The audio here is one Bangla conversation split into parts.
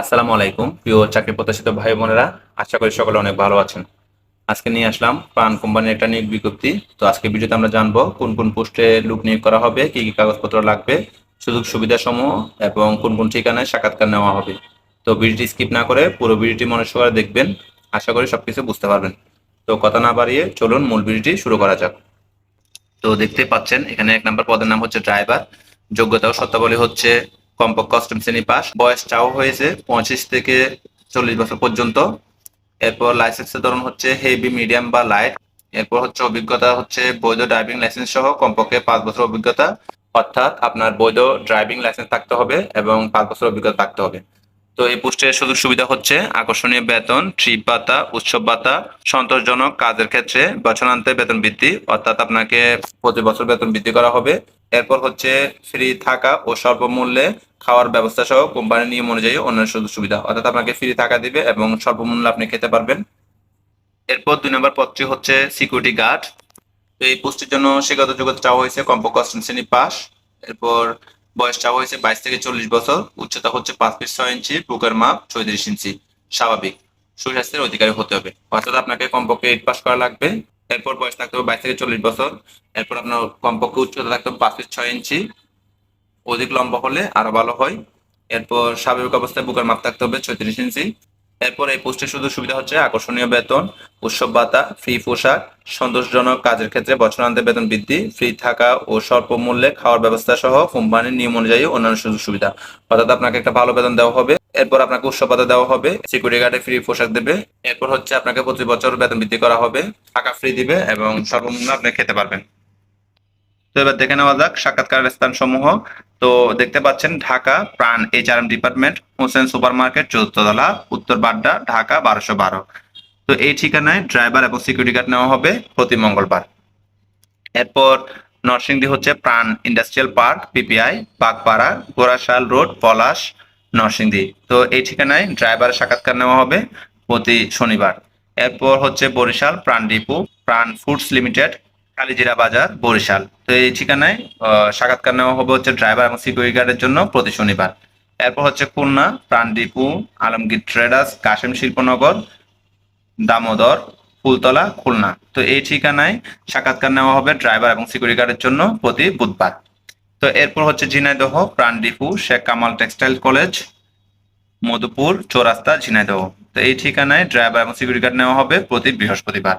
আসসালামু আলাইকুম, প্রিয় চাকরি প্রত্যাশিত ভাই বোনেরা। আশা করি সকলে অনেক ভালো আছেন। আজকে নিয়ে আসলাম প্রাণ কোম্পানির একটা নিয়োগ বিজ্ঞপ্তি। তো আজকে ভিডিওতে আমরা জানব কোন কোন পোস্টে লোক নিয়োগ করা হবে, কি কি কাগজপত্র লাগবে, সুযোগ সুবিধা সমূহ এবং কোন কোন ঠিকানায় সাক্ষাৎকার নেওয়া হবে। তো ভিডিওটি স্কিপ না করে পুরো ভিডিওটি মনে সহকারে দেখবেন। আশা করি সবকিছু বুঝতে পারবেন। তো কথা না বাড়িয়ে চলুন মূল ভিডিওটি শুরু করা যাক। তো দেখতে পাচ্ছেন, এখানে এক নম্বর পদের নাম হচ্ছে ড্রাইভার। যোগ্যতা ও শর্তাবলী হচ্ছে কমপক্ষে অষ্টম শ্রেণি পাস। বয়স চাও হয়েছে পঁচিশ থেকে চল্লিশ বছর পর্যন্ত। এরপর লাইসেন্সের ধরন হচ্ছে হেভি মিডিয়াম বা লাইট এরপর হচ্ছে অভিজ্ঞতা হচ্ছে বৈধ ড্রাইভিং লাইসেন্স সহ কমপক্ষে পাঁচ বছর অভিজ্ঞতা। অর্থাৎ আপনার বৈধ ড্রাইভিং লাইসেন্স থাকতে হবে এবং পাঁচ বছর অভিজ্ঞতা থাকতে হবে। তো এই পোস্টের সুযোগ সুবিধা হচ্ছে আকর্ষণীয় বেতন ট্রিপ ভাতা, উৎসব ভাতা, সন্তোষজনক কাজের ক্ষেত্রে বছরান্তে বেতন বৃদ্ধি। অর্থাৎ আপনাকে প্রতি বছর বেতন বৃদ্ধি করা হবে। এরপর হচ্ছে ফ্রি থাকা ও স্বল্প মূল্যে খাওয়ার ব্যবস্থা সহ কোম্পানির নিয়ম অনুযায়ী অন্যান্য সুযোগ সুবিধা। অর্থাৎ আপনাকে ফ্রি থাকা দিবে এবং স্বল্প মূল্যে আপনি খেতে পারবেন। এরপর দুই নম্বর পদটি হচ্ছে সিকিউরিটি গার্ড এই পোস্টের জন্য শিক্ষাগত যোগ্যতা চাওয়া হয়েছে কমপক্ষে অষ্টম শ্রেণি পাস এরপর বয়স চাওয়া হয়েছে বাইশ থেকে চল্লিশ বছর। উচ্চতা হচ্ছে পাঁচ ফিট ছয় ইঞ্চি, বুকের মাপ চৌত্রিশ ইঞ্চি। স্বাভাবিক। সুস্বাস্থ্যের অধিকারী হতে হবে। অর্থাৎ আপনাকে কমপক্ষে এইট পাস করা লাগবে। এরপর বয়স থাকতে হবে বাইশ থেকে চল্লিশ বছর। এরপর আপনার কমপক্ষে উচ্চতা থাকতে হবে পাঁচ ফিট ছয় ইঞ্চি। অধিক লম্বা হলে আরও ভালো হয়। এরপর স্বাভাবিক অবস্থায় বুকের মাপ থাকতে হবে ছত্রিশ ইঞ্চি। এরপর এই পোস্টের শুধু সুবিধা হচ্ছে আকর্ষণীয় বেতন, উৎসব ভাতা, ফ্রি পোশাক, সন্তোষজনক কাজের ক্ষেত্রে বছরান্তে বেতন বৃদ্ধি, ফ্রি থাকা ও স্বল্প মূল্যে খাওয়ার ব্যবস্থা সহ কোম্পানির নিয়ম অনুযায়ী অন্যান্য সুযোগ সুবিধা। অর্থাৎ আপনাকে একটা ভালো বেতন দেওয়া হবে। এরপর আপনাকে উৎসব দেওয়া হবে, সিকিউরিটি গার্ডে ফ্রি পোশাক দেবে, এরপর হচ্ছে আপনাকে প্রতি বছর বেতন বৃদ্ধি করা হবে, টাকা ফ্রি দিবে এবং সর্বনিম্ন আপনি খেতে পারবেন। তো এবার দেখে নেওয়া যাক সাক্ষাৎকারের স্থান সমূহ তো দেখতে পাচ্ছেন Dhaka, Pran HRM department, Hossain supermarket চৌদ্দতলা Uttar Badda, Dhaka, বারোশো বারো। তো এই ঠিকানায় ড্রাইভার এবং সিকিউরিটি গার্ড নেওয়া হবে প্রতি মঙ্গলবার। এরপর নরসিংদী হচ্ছে Pran industrial park, PPI, Bagpara Ghorashal road, Palash Narsingdi. তো এই ঠিকানায় ড্রাইভারের সাক্ষাৎকার নেওয়া হবে প্রতি শনিবার। এরপর হচ্ছে বরিশাল, প্রাণ ডিপু, প্রাণ ফুডস লিমিটেড, কালিজিরা বাজার, বরিশাল। তো এই ঠিকানায় সাক্ষাৎকার নেওয়া হবে হচ্ছে ড্রাইভার এবং সিকিউরিটি গার্ডের জন্য প্রতি শনিবার। এরপর হচ্ছে খুলনা, প্রাণ ডিপু, আলমগীর ট্রেডার্স কাশেম শিল্পনগর, দামোদর, ফুলতলা, খুলনা। তো এই ঠিকানায় সাক্ষাৎকার নেওয়া হবে ড্রাইভার এবং সিকিউরিটি গার্ডের জন্য প্রতি বুধবার। তো এরপর হচ্ছে Jhenaidah Pran depot Sheikh Kamal textile college, Madhupur, Chourasta, Jhenaidah. তো এই ঠিকানায় ড্রাইভার এবং সিকিউরিটি গার্ড নেওয়া হবে প্রতি বৃহস্পতিবার।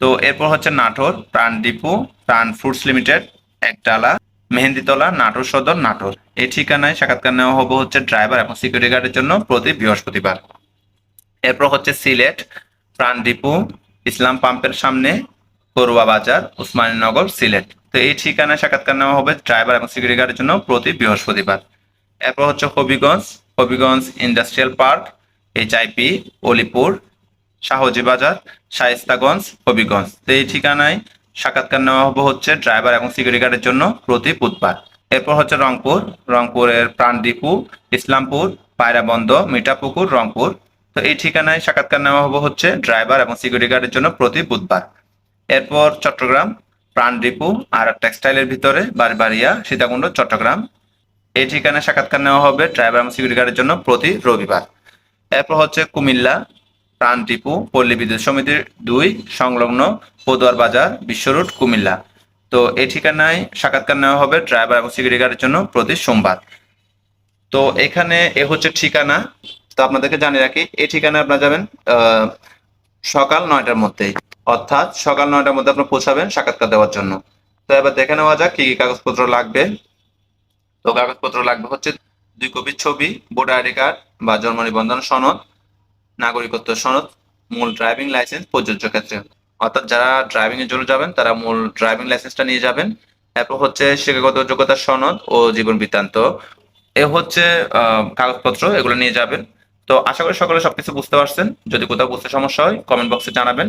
তো এরপর হচ্ছে Natore Pran depot Pran fruits limited Ekdala Mehenditala, Natore Sadar, Natore. এই ঠিকানায় সাক্ষাৎকার নেওয়া হবে হচ্ছে ড্রাইভার এবং সিকিউরিটি গার্ডের জন্য প্রতি বৃহস্পতিবার। এরপর হচ্ছে সিলেট প্রাণ ডিপু ইসলাম পাম্পের সামনে করুয়া বাজার উসমানীনগর সিলেট। তো এই ঠিকানায় সাক্ষাৎকার নেওয়া হবে ড্রাইভার এবং সিকিউরিটি গার্ডের জন্য প্রতি বৃহস্পতিবার। এরপর হচ্ছে Habiganj Habiganj industrial park, HIP, Olipur, Shahji Bazar, Shaistaganj, Habiganj. তো এই ঠিকানায় সাক্ষাৎকার নেওয়া হবে হচ্ছে ড্রাইভার এবং সিকিউরিটি গার্ডের জন্য প্রতি বুধবার। এরপর হচ্ছে রংপুর, রংপুরের প্রাণ ডিপু ইসলামপুর পায়রাবন্দ মিঠাপুকুর, রংপুর। তো এই ঠিকানায় সাক্ষাৎকার নেওয়া হবে হচ্ছে ড্রাইভার এবং সিকিউরিটি গার্ডের জন্য প্রতি বুধবার। এরপর চট্টগ্রাম, প্রাণ ডিপু আর টেক্সটাইলের ভিতরে বারবাড়িয়া সীতাকুণ্ড, চট্টগ্রাম। এই ঠিকানায় সাক্ষাৎকার নেওয়া হবে ড্রাইভার এবং সিকিউরিটি গার্ডের জন্য প্রতি রবিবার। এরপর হচ্ছে কুমিল্লা, প্রাণ টিপু পল্লী বিদ্যুৎ সমিতির দুই, সংলগ্ন পদুয়ার বাজার, বিশ্ব কুমিল্লা। তো এই ঠিকানায় সাক্ষাৎকার নেওয়া হবে ড্রাইভার এবং সিকিউরিটি গার্ডের জন্য প্রতি সোমবার। তো এখানে এ হচ্ছে ঠিকানা। তো আপনাদেরকে জানিয়ে রাখি, এই ঠিকানায় আপনারা যাবেন সকাল নয়টার মধ্যেই। অর্থাৎ সকাল নয়টার মধ্যে আপনি পৌঁছাবেন সাক্ষাৎকার দেওয়ার জন্য। তো এবার দেখে নেওয়া যাক কি কি কাগজপত্র লাগবে। তো কাগজপত্র লাগবে হচ্ছে দুই কপি ছবি, ভোটার আইডি কার্ড বা জন্ম নিবন্ধন সনদ, নাগরিকত্ব সনদ, মূল ড্রাইভিং লাইসেন্স, প্রযোজ্য ক্ষেত্রে। অর্থাৎ যারা ড্রাইভিং এর জন্য যাবেন, তারা মূল ড্রাইভিং লাইসেন্সটা নিয়ে যাবেন। এরপর হচ্ছে শিক্ষাগত যোগ্যতার সনদ ও জীবন বৃত্তান্ত। এ হচ্ছে কাগজপত্র, এগুলো নিয়ে যাবেন। তো আশা করি সকলে সবকিছু বুঝতে পারছেন। যদি কোথাও বুঝতে সমস্যা হয় কমেন্ট বক্সে জানাবেন।